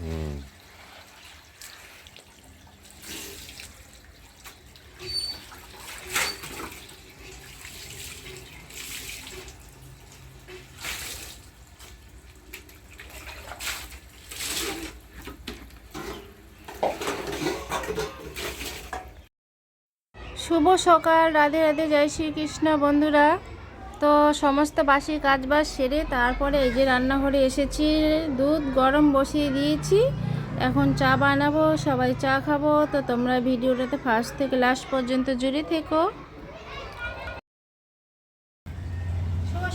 হুম শুভ সকাল রাধে রাধে জয় শ্রীকৃষ্ণ। বন্ধুরা তো সমস্ত বাসি কাজবাজ সেরে তারপরে এই যে রান্নাঘরে এসেছি, দুধ গরম বসিয়ে দিয়েছি। এখন চা বানাবো, সবাই চা খাব। তো তোমরা ভিডিওটাতে ফার্স্ট থেকে লাস্ট পর্যন্ত জুড়ে থেকো।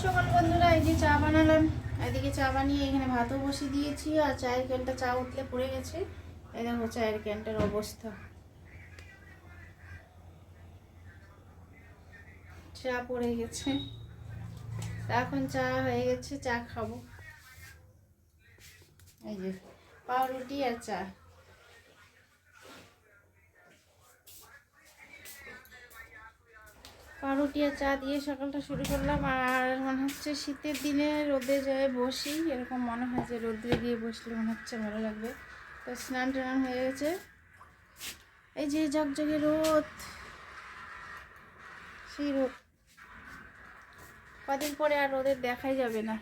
সকাল বন্ধুরা, এই চা বানালাম। এদিকে চা বানিয়ে এখানে ভাতও বসিয়ে দিয়েছি আর চায়ের ক্যানটা চা উঠলে পড়ে গেছে। এই দেখো চায়ের ক্যানটার অবস্থা। চা পড়ে গেছে। এখন চা হয়ে গেছে, চা খাব। এই যে, পাউরুটি আর চা। পাউরুটি আর চা দিয়ে সকালটা শুরু করলাম, আর মনে হচ্ছে শীতের দিনে রোদে যায় বসি। এরকম মনে হয় যে রোদ্রে গিয়ে বসলে মনে হচ্ছে ভালো লাগবে। তো স্নান টান হয়ে গেছে। এই যে ঝকঝকে রোদ, সেই রোদ। কদিন পরে আর ওদের দেখাই যাবে না।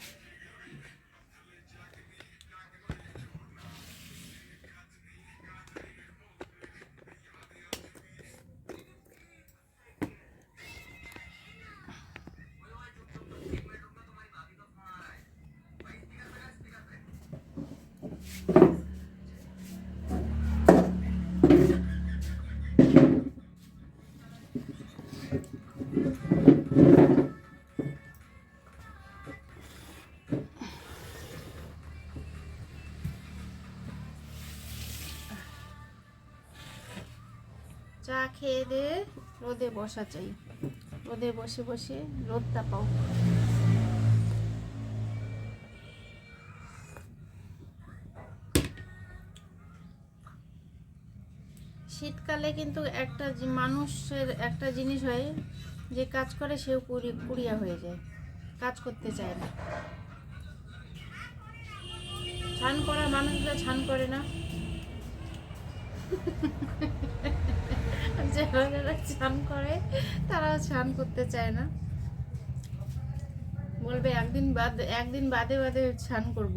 খেয়ে দিয়ে রোদে বসা চাই। রোদে বসে বসে রোদটা পাও। শীতকালে কিন্তু একটা মানুষের একটা জিনিস হয় যে কাজ করে সেও পুরি পুরিয়া হয়ে যায়। কাজ করতে চায় না। ছান করা মানুষগুলো ছান করে না। যারা যারা স্নান করে, তারাও স্নান করতে চায় না। বলবে, একদিন বাদ একদিন বাদে বাদে স্নান করব।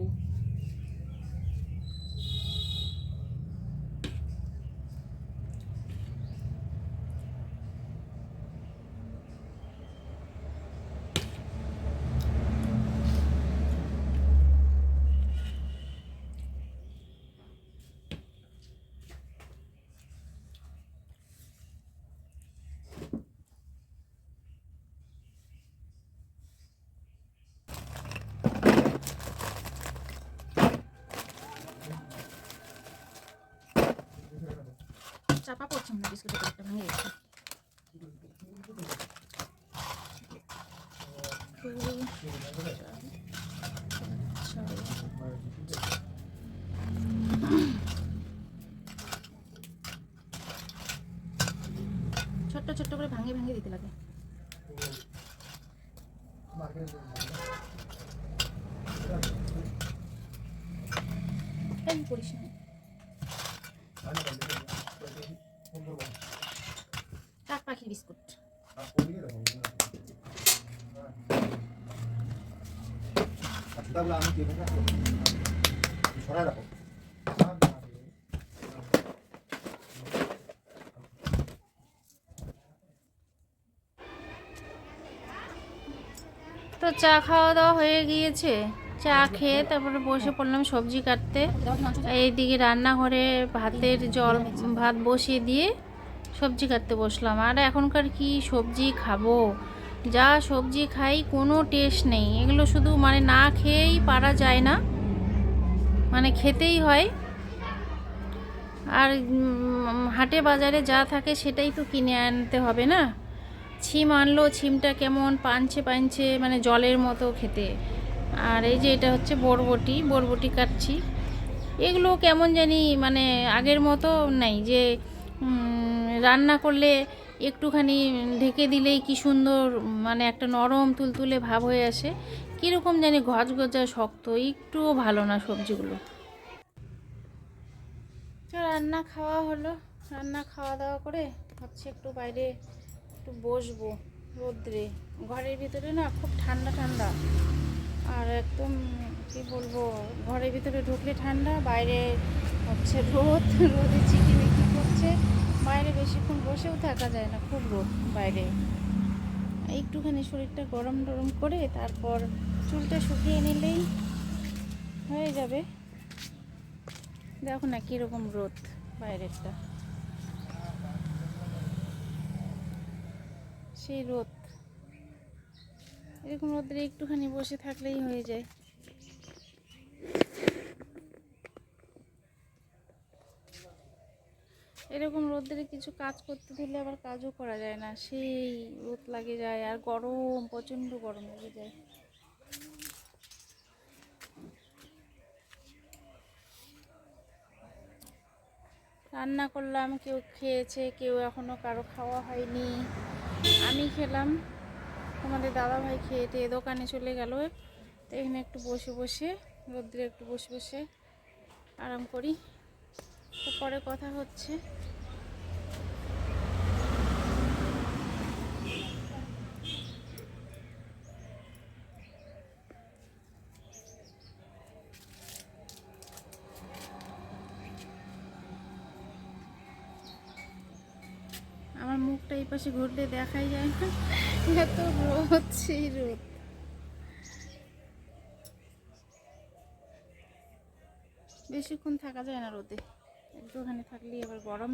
চাপা পড়ছে না বিস্কুটের প্যাকেটটা ভেঙে গেছে ছোট্ট ছোট্ট করে ভাঙে ভাঙে দিতে লাগে। করিস না। বিস্কুট। তো চা খাওয়া দাওয়া হয়ে গিয়েছে। চা খেয়ে তারপরে বসে পড়লাম সবজি কাটতে। এইদিকে রান্নাঘরে ভাতের জল, ভাত বসিয়ে দিয়ে সবজি কাটতে বসলাম। আর এখনকার কি সবজি খাব? যা সবজি খাই, কোনো টেস্ট নেই। এগুলো শুধু মানে না খেয়েই পারা যায় না। মানে খেতেই হয়। আর হাটে বাজারে যা থাকে সেটাই তো কিনে আনতে হবে না? ছিম আনলো, ছিমটা কেমন পানছে পানছে মানে জলের মতো খেতে। আর এই যে এটা হচ্ছে বরবটি বরবটি কাটছি। এগুলো কেমন জানি মানে আগের মতো নেই যে রান্না করলে একটুখানি ঢেকে দিলেই কি সুন্দর মানে একটা নরম তুলতুলে ভাব হয়ে আসে। কীরকম জানি ঘচ গজা শক্ত, একটুও ভালো না সবজিগুলো। রান্না খাওয়া হলো। রান্না খাওয়া দাওয়া করে ভাবছি একটু বাইরে একটু বসবো, রোদ্রে। ঘরের ভিতরে না খুব ঠান্ডা ঠান্ডা। আর একদম কি বলব, ঘরের ভিতরে ঢুকলে ঠান্ডা, বাইরে হচ্ছে রোদ, রোদে চিকিমিকি করছে। বাইরে বেশিক্ষণ বসেও থাকা যায় না, খুব রোদ বাইরে। একটুখানি শরীরটা গরম টরম করে তারপর চুলটা শুকিয়ে নিলেই হয়ে যাবে। দেখো না কীরকম রোদ বাইরেরটা। সেই রোদ। এরকম রোদ্রে একটুখানি বসে থাকলেই হয়ে যায়। এরকম রোদ্রে কিছু কাজ করতে দিলে আবার কাজও করা যায় না। সেই রোদ লাগে যায় আর গরম, প্রচণ্ড গরম লেগে যায়। রান্না করলাম, কেউ খেয়েছে, কেউ এখনও কারও খাওয়া হয়নি। আমি খেলাম, তোমাদের দাদাভাই খেয়ে টেয়ে দোকানে চলে গেল। তো এখানে একটু বসে বসে রোদ্রে একটু বসে বসে আরাম করি। তো পরে কথা হচ্ছে আমার মুখটা এই পাশে ঘুরলে দেখাই যায় না। এত সেই রোদ। বেশিক্ষণ থাকা যায় না রোদে। একটুখানি থাকলেই আবার গরম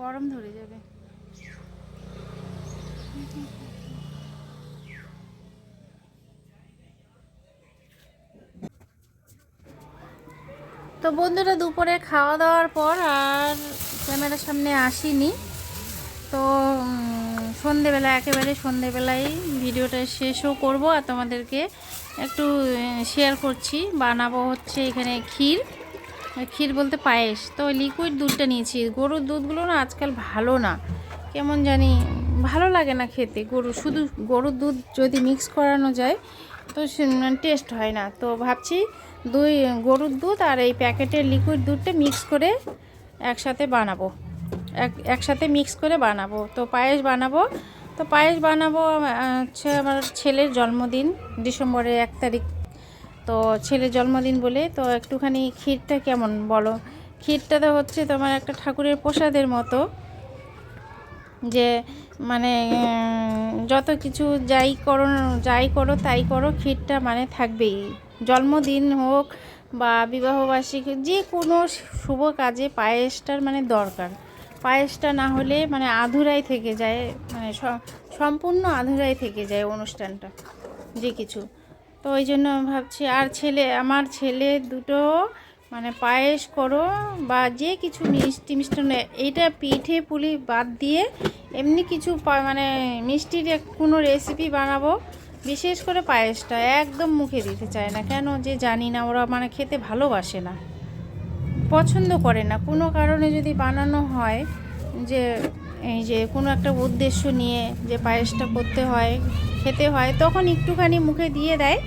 গরম ধরে যাবে। তো বন্ধুরা, দুপুরে খাওয়া দাওয়ার পর আর ক্যামেরার সামনে আসিনি। তো সন্ধেবেলা, একেবারে সন্ধেবেলায় ভিডিওটা শেষও করব আর তোমাদেরকে একটু শেয়ার করছি। বানাবো হচ্ছে এখানে ক্ষীর। ক্ষীর বলতে পায়েস। তো লিকুইড দুধটা নিয়েছি। গরুর দুধগুলো না আজকাল ভালো না। কেমন জানি ভালো লাগে না খেতে। গরু, শুধু গরুর দুধ যদি মিক্স করানো যায়, তো টেস্ট হয় না। তো ভাবছি দুই, গরুর দুধ আর এই প্যাকেটের লিকুইড দুধটা মিক্স করে একসাথে বানাবো। একসাথে মিক্স করে বানাবো। তো পায়েস বানাবো। তো পায়েস বানাবো হচ্ছে আমার ছেলের জন্মদিন, ডিসেম্বরের এক তারিখ। তো ছেলের জন্মদিন বলে, তো একটুখানি ক্ষীরটা কেমন বলো? ক্ষীরটা তো হচ্ছে তোমার একটা ঠাকুরের প্রসাদের মতো। যে মানে যত কিছু যাই করো যাই করো, তাই করো, ক্ষীরটা মানে থাকবেই। জন্মদিন হোক বা বিবাহবার্ষিকী, যে কোনো শুভ কাজে পায়েসটার মানে দরকার। পায়েসটা না হলে মানে আধুরাই থেকে যায় মানে সম্পূর্ণ আধুরাই থেকে যায় অনুষ্ঠানটা, যে কিছু। তো ওই জন্য ভাবছি, আর ছেলে, আমার ছেলে দুটো মানে পায়েস করো বা যে কিছু মিষ্টি মিষ্টান্ন এইটা পিঠে পুলি বাদ দিয়ে এমনি কিছু মানে মিষ্টির কোনো রেসিপি বানাবো, বিশেষ করে পায়েসটা, একদম মুখে দিতে চায় না। কেন যে জানি না, ওরা মানে খেতে ভালোবাসে না। পছন্দ করে না। কোনো কারণে যদি বানানো হয় যে, এই যে কোনো একটা উদ্দেশ্য নিয়ে যে পায়েসটা করতে হয়, খেতে হয়, তখন একটুখানি মুখে দিয়ে দেয়।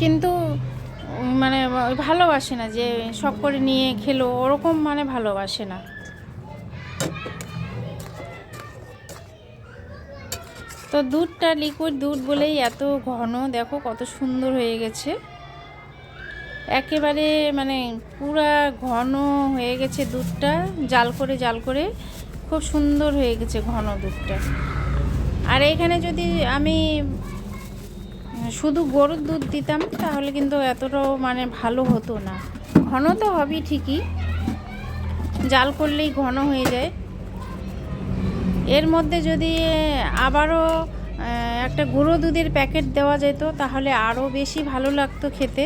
কিন্তু মানে ভালোবাসে না যে শখ করে নিয়ে খেলো, ওরকম মানে ভালোবাসে না। তো দুধটা লিকুইড দুধ বলেই এত ঘন, দেখো কত সুন্দর হয়ে গেছে। একেবারে মানে পুরা ঘন হয়ে গেছে দুধটা, জাল করে জাল করে। খুব সুন্দর হয়ে গেছে ঘন দুধটা। আর এখানে যদি আমি শুধু গরুর দুধ দিতাম, তাহলে কিন্তু এতটাও মানে ভালো হতো না। ঘন তো হবেই ঠিকই, জাল করলেই ঘন হয়ে যায়। এর মধ্যে যদি আবারও একটা গুঁড়ো দুধের প্যাকেট দেওয়া যেত, তাহলে আরও বেশি ভালো লাগতো খেতে।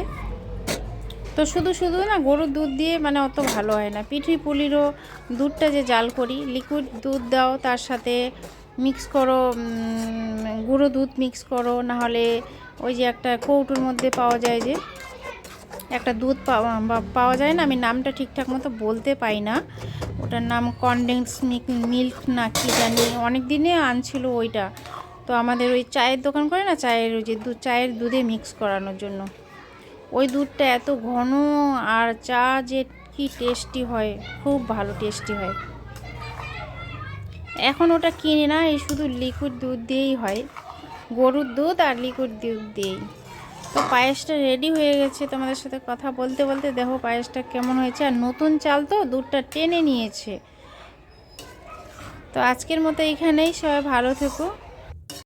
তো শুধু শুধু না গরুর দুধ দিয়ে মানে অত ভালো হয় না। পিঠি পুলিরও দুধটা যে জাল করি লিকুইড দুধ দাও, তার সাথে মিক্স করো গুঁড়ো দুধ মিক্স করো, নাহলে ওই যে একটা কৌটোর মধ্যে পাওয়া যায় যে, একটা দুধ পাওয়া যায় না, আমি নামটা ঠিকঠাক মতো বলতে পাই না। ওটার নাম কনডেন্স মিল্ক না কি জানি অনেক দিনে আনছিল ওইটা। তো আমাদের ওই চায়ের দোকান করে না, চায়ের ওই যে দুধ চায়ের দুধে মিক্স করানোর জন্য। ওই দুধটা এত ঘন আর চা যে কি টেস্টি হয়, খুব ভালো টেস্টি হয়। এখন ওটা কিনে না, এই শুধু লিকুইড দুধ দিয়েই হয়। গরুর দুধ আর লিকুইড দুধ দিয়েই। তো পায়েসটা রেডি হয়ে গেছে তোমাদের সাথে কথা বলতে বলতে। দেখো পায়েসটা কেমন হয়েছে। আর নতুন চাল তো, দুধটা টেনে নিয়েছে। তো আজকের মতো এখানেই, সবাই ভালো থেকো।